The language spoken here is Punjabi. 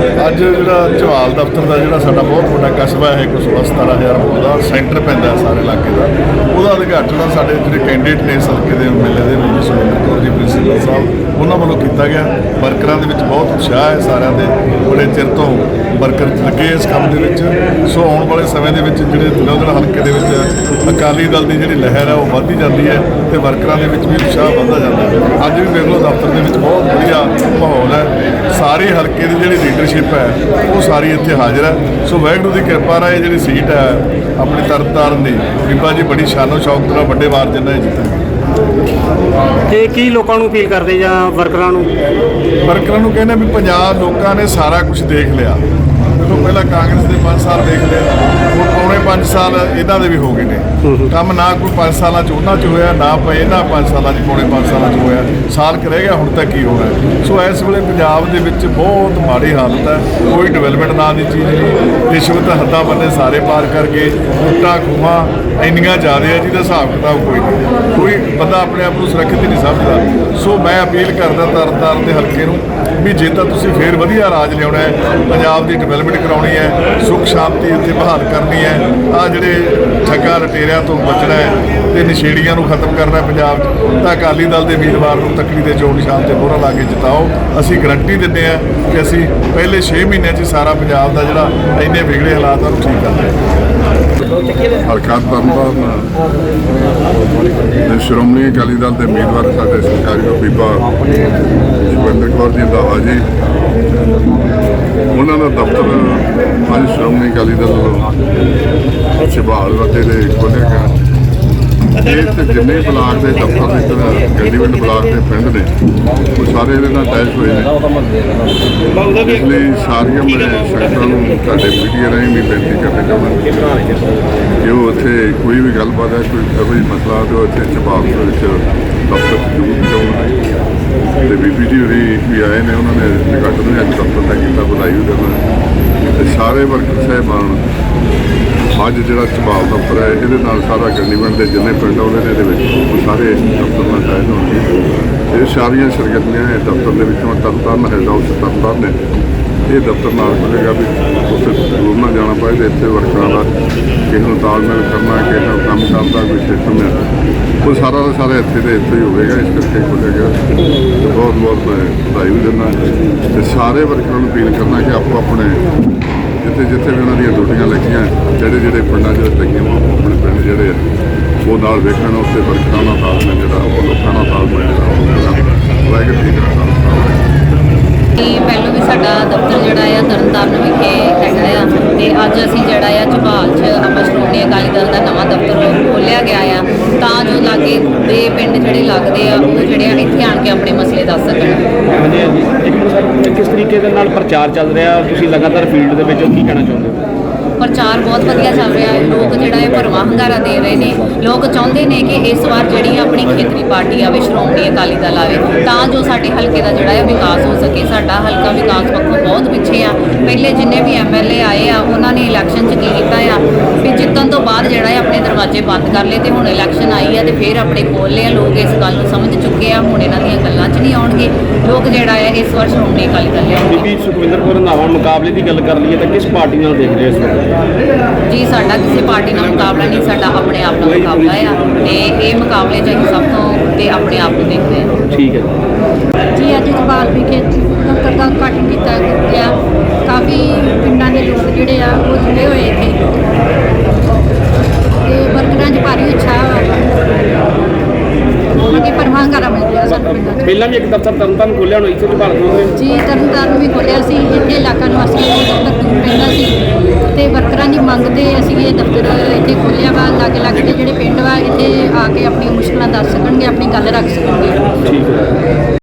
ਅੱਜ ਜਿਹੜਾ ਚੌਹਾਲ ਦਫ਼ਤਰ ਦਾ ਜਿਹੜਾ ਸਾਡਾ ਬਹੁਤ ਵੱਡਾ ਕਸਬਾ ਹੈ ਕੋਈ 16 17000 ਵੋਟ ਦਾ, ਸੈਂਟਰ ਪੈਂਦਾ ਸਾਰੇ ਇਲਾਕੇ ਦਾ। ਉਹਦਾ ਉਦਘਾਟਨ ਸਾਡੇ ਜਿਹੜੇ ਕੈਂਡੀਡੇਟ ਨੇ ਇਸ ਹਲਕੇ ਦੇ ਐਮਐਲਏ ਦੇ ਵਿੱਚ ਸੁਰਿੰਦਰ ਕੌਰ ਜੀ, ਪ੍ਰਿੰਸੀਪਲ ਸਾਹਿਬ, ਉਹਨਾਂ ਵੱਲੋਂ ਕੀਤਾ ਗਿਆ। ਵਰਕਰਾਂ ਦੇ ਵਿੱਚ ਬਹੁਤ ਉਤਸ਼ਾਹ ਹੈ ਸਾਰਿਆਂ ਦੇ, ਬੜੇ ਚਿਰ ਤੋਂ ਵਰਕਰ ਲੱਗੇ ਇਸ ਕੰਮ ਦੇ ਵਿੱਚ। ਸੋ ਆਉਣ ਵਾਲੇ ਸਮੇਂ ਦੇ ਵਿੱਚ ਜਿਹੜੇ ਦਿਨੋਂ ਹਲਕੇ ਦੇ ਵਿੱਚ ਅਕਾਲੀ ਦਲ ਦੀ ਜਿਹੜੀ ਲਹਿਰ ਹੈ, ਉਹ ਵੱਧਦੀ ਜਾਂਦੀ ਹੈ ਤੇ ਵਰਕਰਾਂ ਦੇ ਵਿੱਚ ਵੀ ਉਤਸ਼ਾਹ ਵੱਧਦਾ ਜਾਂਦਾ ਹੈ। ਅੱਜ ਵੀ ਦੇਖ ਲਓ ਦਫ਼ਤਰ ਦੇ ਵਿੱਚ ਬਹੁਤ ਵਧੀਆ ਮਾਹੌਲ ਹੈ। ਸਾਰੇ ਹਲਕੇ ਦੀ ਜਿਹੜੀ ਲੀਡਰਸ਼ਿਪ ਹੈ ਉਹ ਸਾਰੀ ਇੱਥੇ ਹਾਜ਼ਰ ਹੈ। ਸੋ ਵਾਹਿਗੁਰੂ ਦੀ ਕਿਰਪਾ ਨਾਲ ਇਹ ਜਿਹੜੀ ਸੀਟ ਹੈ ਆਪਣੀ ਤਰਨਤਾਰਨ ਦੀ। ਬੀਬਾ ਜੀ ਬੜੀ ਸ਼ਾਨੋ ਸ਼ੌਕਤ ਨਾਲ ਵੱਡੇ ਮਾਰਜਨ ਨਾਲ ਜਿੱਤਣਗੇ ਤੇ ਕੀ ਲੋਕਾਂ ਨੂੰ ਅਪੀਲ ਕਰਦੇ ਜਾਂ ਵਰਕਰਾਂ ਨੂੰ? ਵਰਕਰਾਂ ਨੂੰ ਕਹਿੰਦੇ ਵੀ ਪੰਜਾਬ ਲੋਕਾਂ ਨੇ ਸਾਰਾ ਕੁਝ ਦੇਖ ਲਿਆ। ਦੇਖੋ ਪਹਿਲਾਂ ਕਾਂਗਰਸ ਦੇ 5 ਸਾਲ ਦੇਖ ਪੌਣੇ 5 ਸਾਲ ਇਹਨਾਂ ਦੇ ਵੀ ਹੋ ਗਏ ਨੇ। ਕੰਮ ਨਾ ਕੋਈ 5 ਸਾਲਾਂ ਚ, ਉਹਨਾਂ ਚ ਹੋਇਆ, ਨਾ ਪਏ ਇਹਨਾਂ 5 ਸਾਲਾਂ ਚ, ਪੌਣੇ 5 ਸਾਲਾਂ ਚ ਹੋਇਆ। ਸਾਲ ਕੁ ਰਹਿ ਗਿਆ, ਹੁਣ ਤੱਕ ਕੀ ਹੋਣਾ। ਹੈ। ਸੋ ਇਸ ਵੇਲੇ ਪੰਜਾਬ ਦੇ ਵਿੱਚ ਬਹੁਤ ਮਾੜੀ ਹਾਲਤ ਹੈ। ਕੋਈ ਡਿਵੈਲਪਮੈਂਟ ਨਾਂ ਦੀ ਚੀਜ਼ ਨਹੀਂ। ਰਿਸ਼ਵਤ ਹੱਦਾਂ ਬੰਨੇ ਸਾਰੇ ਪਾਰ ਕਰਕੇ ਲੁੱਟਾਂ ਖੂਹਾਂ ਇੰਨੀਆਂ ਜ਼ਿਆਦਾ ਹੈ ਜਿਹਦਾ ਹਿਸਾਬ ਕਿਤਾਬ ਕੋਈ ਨਹੀਂ। ਕੋਈ ਬੰਦਾ ਆਪਣੇ ਆਪ ਨੂੰ ਸੁਰੱਖਿਅਤ ਹੀ ਨਹੀਂ ਸਮਝਦਾ। ਸੋ ਮੈਂ ਅਪੀਲ ਕਰਦਾ ਤਰਨਤਾਰਨ ਦੇ ਹਲਕੇ ਨੂੰ ਵੀ ਜੇ ਤਾਂ ਤੁਸੀਂ ਫੇਰ ਵਧੀਆ ਰਾਜ ਲਿਆਉਣਾ ਹੈ, ਪੰਜਾਬ ਦੀ ਡਿਵੈਲਪਮੈਂਟ ਕਰਾਉਣੀ ਹੈ, ਸੁੱਖ ਸ਼ਾਂਤੀ ਇੱਥੇ ਬਹਾਲ ਕਰਨੀ ਹੈ ਆ ਜਿਹੜੇ ਠੱਗਾ ਲਟੇਰਿਆਂ ਤੋਂ ਬਚਣਾ ਹੈ ਤੇ ਨਸ਼ੇੜੀਆਂ ਨੂੰ ਖਤਮ ਕਰਨਾ ਪੰਜਾਬ 'ਚ, ਤਾਂ ਅਕਾਲੀ ਦਲ ਦੇ ਉਮੀਦਵਾਰ ਨੂੰ ਤਕੜੀ ਦੇ ਚੋਣ ਨਿਸ਼ਾਨ ਤੇ ਮੋਹਰਾ ਲਾ ਕੇ ਜਿਤਾਓ। ਅਸੀਂ ਗਰੰਟੀ ਦਿੰਦੇ ਹਾਂ ਕਿ ਅਸੀਂ ਪਹਿਲੇ 6 ਮਹੀਨਿਆਂ 'ਚ ਸਾਰਾ ਪੰਜਾਬ ਦਾ ਜਿਹੜਾ ਇੰਨੇ ਵਿਗੜੇ ਹਾਲਾਤਾਂ ਨੂੰ ਠੀਕ ਕਰ ਦਿਆਂਗੇ ਹਲਕਾ ਤਰਨਤਾਰਨ ਦੇ ਸ਼੍ਰੋਮਣੀ ਅਕਾਲੀ ਦਲ ਦੇ ਉਮੀਦਵਾਰ ਸਾਡੇ ਸਰਕਾਰੀ ਬੀਬਾ ਜਗਵਿੰਦਰ ਕੌਰ ਜੀ ਦਾ ਹਾਜੀ। ਉਹਨਾਂ ਦਾ ਦਫ਼ਤਰ ਅੱਜ ਸ਼੍ਰੋਮਣੀ ਅਕਾਲੀ ਦਲ ਵੱਲੋਂ ਛਬਾਲ ਵਤੇ ਦੇ ਖੋਲ੍ਹਿਆ ਗਿਆ। ਇਹ ਜਿੰਨੇ ਬਲਾਕ ਦੇ ਦਫ਼ਤਰ ਦੇ ਗੰਡੀਵਿੰਡ ਬਲਾਕ ਦੇ ਪਿੰਡ ਨੇ, ਉਹ ਸਾਰੇ ਇਹਦੇ ਨਾਲ ਅਟੈਚ ਹੋਏ ਨੇ। ਇਸ ਲਈ ਸਾਰੀਆਂ ਮੈਂ ਸੰਗਤਾਂ ਨੂੰ ਤੁਹਾਡੇ ਮੀਡੀਆ ਰਾਹੀਂ ਵੀ ਬੇਨਤੀ ਕਰਨੀ ਚਾਹੁੰਦਾ ਕਿ ਉਹ ਉੱਥੇ ਕੋਈ ਵੀ ਗੱਲਬਾਤ ਹੈ, ਕੋਈ ਕੋਈ ਮਸਲਾ ਤੇ ਉਹ ਇੱਥੇ ਜਵਾਬ ਦੇ ਵਿੱਚ ਦਫ਼ਤਰ 'ਚ ਜ਼ਰੂਰ ਚਾਹੁੰਦਾ ਤੇ ਬੀਬੀ ਜੀ ਹੋਰੀ ਵੀ ਆਏ ਨੇ, ਉਹਨਾਂ ਨੇ ਨਿਕਟ ਨੂੰ ਅੱਜ ਦਫ਼ਤਰ ਦਾ ਕੀਤਾ ਵਧਾਈ ਉਹਦੇ ਨਾਲ। ਤੇ ਸਾਰੇ ਵਰਕਰ ਸਾਹਿਬਾਨ, ਅੱਜ ਜਿਹੜਾ ਚਮਾਲ ਦਫ਼ਤਰ ਹੈ, ਇਹਦੇ ਨਾਲ ਸਾਰਾ ਗੰਡੀਵਿੰਡ ਦੇ ਜਿੰਨੇ ਪਿੰਡ ਆਉਂਦੇ ਨੇ ਇਹਦੇ ਵਿੱਚ ਉਹ ਸਾਰੇ ਦਫ਼ਤਰ ਨਾਲ ਜਾਇਜ਼ ਹੋਣਗੇ ਇਹ ਸਾਰੀਆਂ ਸਰਗਰਮੀਆਂ ਦਫ਼ਤਰ ਦੇ ਵਿੱਚੋਂ ਤਰਨਤਾਰਨ ਹੈਡ ਹਾਊਸ ਤਰਨਤਾਰਨ ਨੇ। ਇਹ ਦਫ਼ਤਰ ਨਾਲ ਮਿਲੇਗਾ ਵੀ ਉੱਥੇ ਦੂਰ ਨਾ ਜਾਣਾ ਪਏ ਤੇ ਇੱਥੇ ਵਰਕਰਾਂ ਦਾ ਕਿਸੇ ਨੂੰ ਤਾਲਮੇਲ ਕਰਨਾ, ਕਿਸੇ ਨੂੰ ਕੰਮ ਕਰਦਾ ਕੋਈ ਸਿਸਟਮ ਹੈ ਉਹ ਸਾਰਾ ਦਾ ਸਾਰਾ ਇੱਥੇ ਦੇ ਇੱਥੇ ਹੀ ਹੋਵੇਗਾ, ਇਸ ਕਰਕੇ ਖੁੱਲੇਗਾ ਬਹੁਤ ਬਹੁਤ ਮੈਂ ਵਧਾਈ ਵੀ ਦਿੰਦਾ। ਤੇ ਸਾਰੇ ਵਰਕਰਾਂ ਨੂੰ ਅਪੀਲ ਕਰਨਾ ਕਿ ਆਪੋ ਆਪਣੇ ਜਿੱਥੇ ਜਿੱਥੇ ਵੀ ਉਹਨਾਂ ਦੀਆਂ ਡਿਊਟੀਆਂ ਲੱਗੀਆਂ, ਜਿਹੜੇ ਜਿਹੜੇ ਪਿੰਡਾਂ 'ਚ ਲੱਗੀਆਂ ਉਹ ਆਪਣੇ ਪਿੰਡ ਜਿਹੜੇ ਆ, ਉਹ ਨਾਲ ਵੇਖਣ, ਉੱਥੇ ਵਰਕਰਾਂ ਦਾ ਤਾਲਮੇਲ ਜਿਹੜਾ, ਉਹ ਲੋਕਾਂ ਦਾ ਤਾਲਮੇਲ ਜਿਹੜਾ ਉਹ ਕਰਨ ਵਾਹਿਗੁਰੂ ਜੀ ਕਾ ਖਾਲਸਾ ਵਾਹਿਗੁਰੂ ਕਿ ਪਹਿਲਾਂ ਵੀ ਸਾਡਾ ਦਫ਼ਤਰ ਜਿਹੜਾ ਆ ਤਰਨਤਾਰਨ ਵਿਖੇ ਹੈਗਾ ਆ ਤੇ ਅੱਜ ਅਸੀਂ ਜਿਹੜਾ ਆ ਝਬਾਲ 'ਚ ਆਪਾਂ ਸ਼੍ਰੋਮਣੀ ਅਕਾਲੀ ਦਲ ਦਾ ਨਵਾਂ ਦਫ਼ਤਰ ਖੋਲ੍ਹਿਆ ਗਿਆ ਆ ਤਾਂ ਜੋ ਲਾਗੇ ਦੇ ਪਿੰਡ ਜਿਹੜੇ ਲੱਗਦੇ ਆ ਉਹ ਜਿਹੜੇ ਆ ਇੱਥੇ ਆਣ ਕੇ ਆਪਣੇ ਮਸਲੇ ਦੱਸ ਸਕਣ। ਹਾਂਜੀ ਹਾਂਜੀ। ਕਿਸ ਤਰੀਕੇ ਦੇ ਨਾਲ ਪ੍ਰਚਾਰ ਚੱਲ ਰਿਹਾ? ਤੁਸੀਂ ਲਗਾਤਾਰ ਫੀਲਡ ਦੇ ਵਿੱਚ ਕੀ ਕਹਿਣਾ ਚਾਹੁੰਦੇ ਹੋ? ਪ੍ਰਚਾਰ ਬਹੁਤ ਵਧੀਆ ਚੱਲ ਰਿਹਾ। ਹੈ ਲੋਕ ਜਿਹੜਾ ਭਰਵਾਂ ਹੰਗਾਰਾ ਦੇ ਰਹੇ ਨੇ। ਲੋਕ ਚਾਹੁੰਦੇ ਨੇ ਕਿ ਇਸ ਵਾਰ ਜਿਹੜੀ ਆਪਣੀ ਖੇਤਰੀ ਪਾਰਟੀ ਆਵੇ ਸ਼੍ਰੋਮਣੀ ਅਕਾਲੀ ਦਲ ਆਵੇ ਤਾਂ ਜੋ ਸਾਡੇ ਹਲਕੇ ਦਾ ਜਿਹੜਾ ਹੈ ਵਿਕਾਸ ਹੋ ਸਕੇ। ਸਾਡਾ ਹਲਕਾ ਵਿਕਾਸ ਪੱਖੋਂ ਬਹੁਤ ਪਿੱਛੇ ਆ। ਪਹਿਲੇ ਜਿੰਨੇ ਵੀ ਐਮਐਲਏ ਆਏ ਆ ਉਹਨਾਂ ਨੇ ਇਲੈਕਸ਼ਨ 'ਚ ਕੀ ਕੀਤਾ ਆ? ਵੀ ਜਿੱਤਣ ਤੋਂ ਬਾਅਦ ਜਿਹੜਾ ਹੈ ਆਪਣੇ ਦਰਵਾਜ਼ੇ ਬੰਦ ਕਰ ਲਏ ਤੇ ਹੁਣ ਇਲੈਕਸ਼ਨ ਆਈ ਆ ਤੇ ਫਿਰ ਆਪਣੇ ਖੋਲ੍ਹ ਲਏ ਆ। ਲੋਕ ਇਸ ਗੱਲ ਨੂੰ ਸਮਝ ਚੁੱਕੇ ਆ। ਹੁਣ ਇਹਨਾਂ ਦੀਆਂ ਗੱਲਾਂ 'ਚ ਨਹੀਂ ਆਉਣਗੇ। ਲੋਕ ਜਿਹੜਾ ਹੈ ਇਸ ਵਾਰ ਸ਼੍ਰੋਮਣੀ ਅਕਾਲੀ ਦਲ ਲਿਆਉਣਗੇ ਬੀਬੀ ਸੁਖਵਿੰਦਰ ਕੌਰ ਮੁਕਾਬਲੇ ਦੀ ਗੱਲ ਕਰ ਲਈਏ ਤਾਂ ਕਿਸ ਪਾਰਟੀ ਨਾਲ ਦੇਖ ਰਹੇ ਹੋ ਜੀ ਸਾਡਾ ਕਿਸੇ ਪਾਰਟੀ ਨਾਲ ਮੁਕਾਬਲਾ ਨਹੀਂ ਸਾਡਾ ਆਪਣੇ ਆਪ ਨਾਲ ਮੁਕਾਬਲਾ ਆ ਤੇ ਇਹ ਮੁਕਾਬਲੇ 'ਚ ਅਸੀਂ ਸਭ ਤੋਂ ਤੇ ਆਪਣੇ ਆਪ ਨੂੰ ਦੇਖਦੇ ਹਾਂ। ਠੀਕ ਹੈ। ਜੀ ਅੱਜ ਇਕਬਾਲ ਵਿਖੇ ਦਫ਼ਤਰ ਦਾ ਉਦਘਾਟਨ ਕੀਤਾ ਗਿਆ। ਕਾਫੀ ਪਿੰਡਾਂ ਦੇ ਲੋਕ ਜਿਹੜੇ ਆ ਉਹ ਜੁੜੇ ਹੋਏ ਇੱਥੇ ਤੇ ਵਰਕਰਾਂ 'ਚ ਭਾਰੀ ਉਤਸ਼ਾਹ ਅੱਗੇ ਪਰਵਾਹੰਗਾਰਾ ਮਿਲ ਰਿਹਾ ਸਾਨੂੰ ਪਿੰਡਾਂ 'ਚ ਪਹਿਲਾਂ ਵੀ ਇੱਕ ਦਫ਼ਤਰ ਤਰਨਤਾਰਨ ਖੋਲ੍ਹਿਆ ਹੋਣਾ ਇੱਥੇ ਝਬਾਲ ਤੋਂ ਜੀ ਤਰਨਤਾਰਨ ਵੀ ਖੋਲ੍ਹਿਆ ਸੀ ਇੱਥੇ ਇਲਾਕਾ ਨਿਵਾਸੀਆਂ ਨੂੰ ਦਫ਼ਤਰ ਪੈਂਦਾ ਸੀ। ਤੇ ਵਰਕਰਾਂ ਦੀ ਮੰਗ ਤੇ ਅਸੀਂ ਇਹ ਦਫ਼ਤਰ ਇੱਥੇ ਖੋਲ੍ਹਿਆ ਵਾ ਲਾਗੇ ਲਾਗੇ ਦੇ ਜਿਹੜੇ ਪਿੰਡ ਵਾ ਇੱਥੇ ਆ ਕੇ ਆਪਣੀਆਂ ਮੁਸ਼ਕਲਾਂ ਦੱਸ ਸਕਣਗੇ ਆਪਣੀ ਗੱਲ ਰੱਖ ਸਕਣਗੇ। ਠੀਕ ਹੈ।